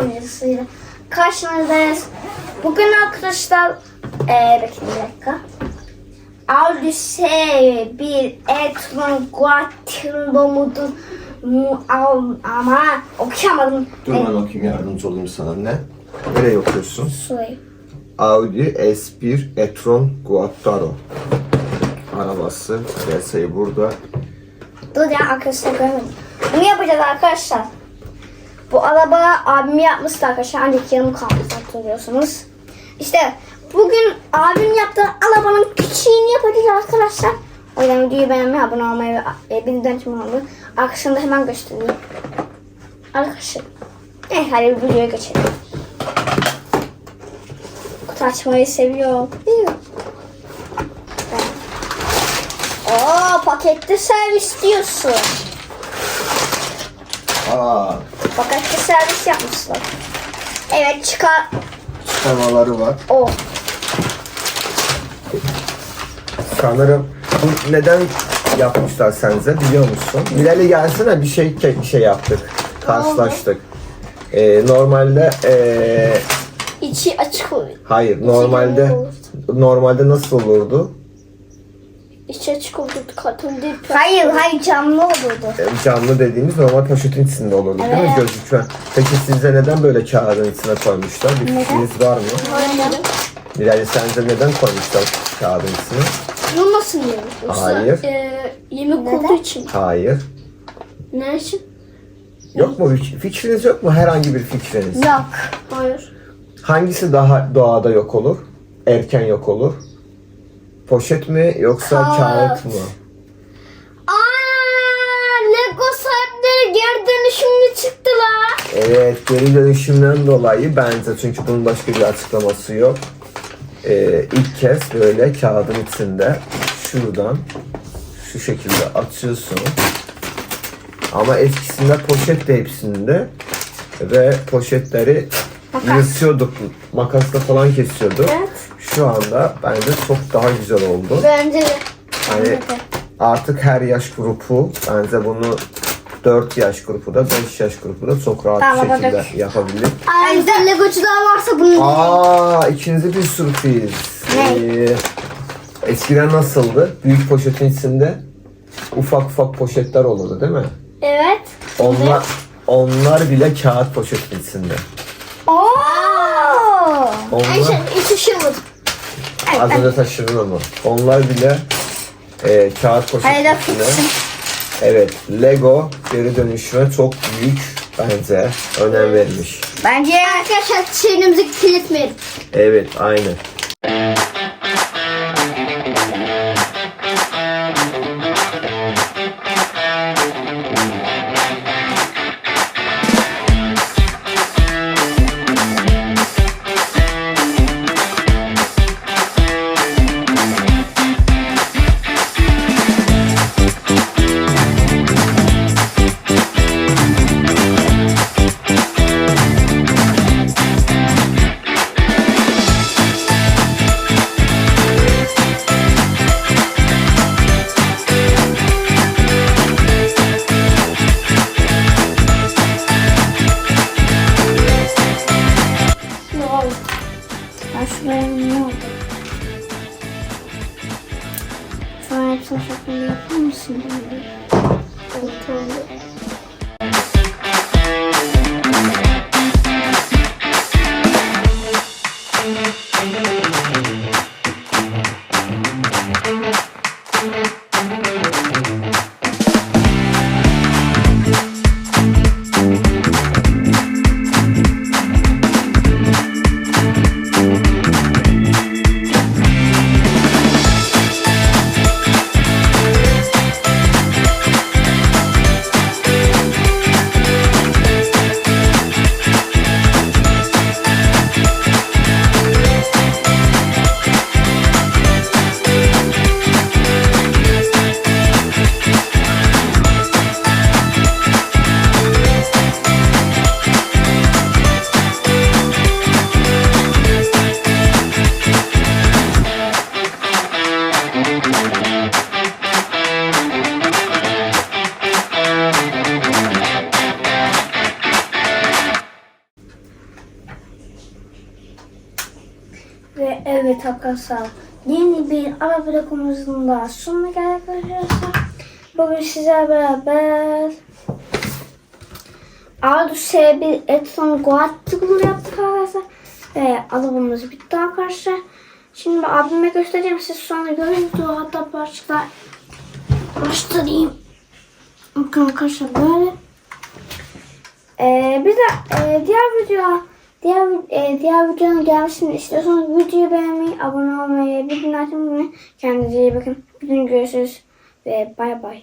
videosuyla karşınızdayız. Bugün arkadaşlar eee bekleyin bir dakika. Audi S1 e-tron Quattro mudur mu al ama okuyamadım. Dur ben okuyayım yardımcı olayım sana ne? Nereye okuyorsun? Sorry. Audi S1 e-tron Quattro arabası. Piyasayı burada. Dur ya arkadaşlar görmedim. Bunu yapacağız arkadaşlar. Bu araba abim yapmıştı arkadaşlar. Ancak yanım kalmıştı hatırlıyorsunuz. İşte bugün abim yaptığı arabanın küçüğünü yapacağız arkadaşlar. O yüzden videoyu beğenmeyi, abone olmayı ve e, bildirim açmayı unutmayın. Arkasını da hemen göstereyim. Arkadaşlar. Eh hadi videoya geçelim. Kutu açmayı seviyorum. Oo paketli servis diyorsun. Aa, Paketli servis yapmışlar. Evet çıkar. çıkarmaları var. O. Sanırım bu neden yapmışlar sence biliyor musun? Bilal'i gelsene bir şey bir şey yaptık. Karşılaştık. Ee, normalde ee, içi açık oluyor. hayır normalde normalde nasıl olurdu? Olurdu karton değil. Hayır hayır camlı olurdu. E, Canlı dediğimiz normal poşetin içinde olurdu değil mi Evet. gözükmen? Peki sizce neden böyle kağıdın içine koymuşlar? Bir Neden? fikriniz var mı? Bilal sence neden koymuşlar kağıdın içine? Yanılmasın diye. Yoksa, Hayır. E, yemek olduğu için. Hayır. Ne için? Yok mu? Hiç Fikriniz yok mu? Herhangi bir fikriniz. Yok. Hayır. Hangisi daha doğada yok olur? Erken yok olur? Poşet mi yoksa Kağıt. kağıt mı? Aa, Lego sahipleri geri dönüşümlü çıktılar. Evet, geri dönüşümden dolayı bence çünkü bunun başka bir açıklaması yok. Ee, ilk kez böyle kağıdın içinde şuradan şu şekilde açıyorsun. Ama eskisinde poşet de hepsinde ve poşetleri Makas. yırtıyorduk, makasla falan kesiyorduk. Evet. Şu anda bence çok daha güzel oldu. Bence de. Hani artık her yaş grubu bence bunu 4 yaş grubu da 5 yaş grubu da çok rahat Tamam, bir şekilde yapacak. yapabilir. Ayrıca Legocular varsa bunun Aa ikinci bir sürpriz. Ee, eskiden nasıldı? Büyük poşetin içinde ufak ufak poşetler olurdu değil mi? Evet. Onlar onlar bile kağıt poşetin içinde. Oo. Onlar- Ayşe hiç. Az önce taşırdın onu. Onlar bile e, kağıt poşetin Hayda içinde. fixin. Evet, Lego geri dönüşüme çok büyük bence önem vermiş. Bence arkadaşlar çevremizi kirletmeyelim. Evet, aynı. Ben şuraya ne oldu? Şu hepsini şeklinde yapar mısın? Evet, oldu. Evet arkadaşlar yeni bir araba dokumumuzun da sonuna geldik arkadaşlar. Bugün sizlerle beraber Ardu S1 Etron Goat tıkımını yaptık arkadaşlar. Ve arabamız bitti arkadaşlar. Şimdi abime göstereceğim siz sonra görün. Hatta başla başlayayım. Bakın arkadaşlar böyle. Ee, bir de e, diğer video diğer e, diğer videonun gelmesini istiyorsanız videoyu beğenmeyi, abone olmayı, bildirim açmayı. Kendinize iyi bakın. Bugün görüşürüz ve bay bay.